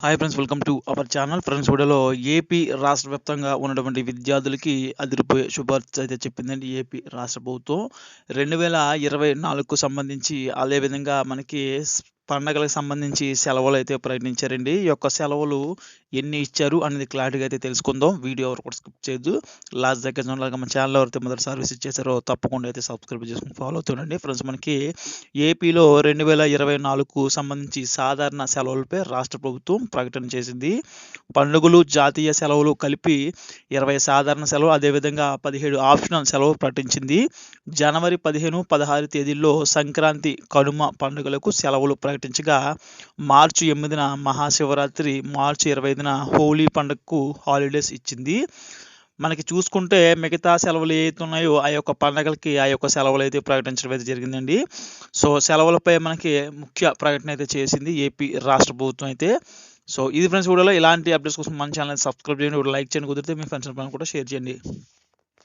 Hi friends welcome to our channel friends వీడియోలో AP రాష్ట్ర వ్యాప్తంగా ఉన్నటువంటి విద్యార్థులకి అదిరిపోయే శుభార్త అయితే చెప్పిందండి ఏపీ రాష్ట్ర ప్రభుత్వం. రెండు వేల ఇరవై నాలుగుకు సంబంధించి అదేవిధంగా మనకి పండగలకు సంబంధించి సెలవులు అయితే ప్రకటించారండి. ఈ యొక్క సెలవులు ఎన్ని ఇచ్చారు అనేది క్లారిటీగా అయితే తెలుసుకుందాం. వీడియో ఎవరు కూడా స్కిప్ చేయొద్దు. లాస్ట్ దగ్గర చూడాలి మన ఛానల్ ఎవరైతే మొదటి సర్వీస్ ఇచ్చేసారో తప్పకుండా అయితే సబ్స్క్రైబ్ చేసుకుని ఫాలో అవుతుండండి. ఫ్రెండ్స్ మనకి ఏపీలో రెండు వేల ఇరవై నాలుగుకు సంబంధించి సాధారణ సెలవులపై రాష్ట్ర ప్రభుత్వం ప్రకటన చేసింది. పండుగలు జాతీయ సెలవులు కలిపి ఇరవై సాధారణ సెలవు అదేవిధంగా పదిహేడు ఆప్షనల్ సెలవు ప్రకటించింది. జనవరి పదిహేను పదహారు తేదీల్లో సంక్రాంతి కనుమ పండుగలకు సెలవులు ప్రకటించగా మార్చి ఎనిమిదిన మహాశివరాత్రి మార్చి ఇరవై ఐదున హోలీ పండుగకు హాలిడేస్ ఇచ్చింది. మనకి చూసుకుంటే మిగతా సెలవులు ఏవైతే ఉన్నాయో ఆ యొక్క పండగలకి ఆ యొక్క సెలవులు అయితే ప్రకటించడం అయితే జరిగిందండి. సో సెలవులపై మనకి ముఖ్య ప్రకటన అయితే చేసింది ఏపీ రాష్ట్ర ప్రభుత్వం అయితే. సో ఇది ఫ్రెండ్స్ వీడియోలో ఇలాంటి అప్డేట్స్ కోసం మన ఛానల్ సబ్స్క్రైబ్ చేయండి. లైక్ చేయండి. కుదిరితే మీ ఫ్రెండ్స్ కూడా షేర్ చేయండి.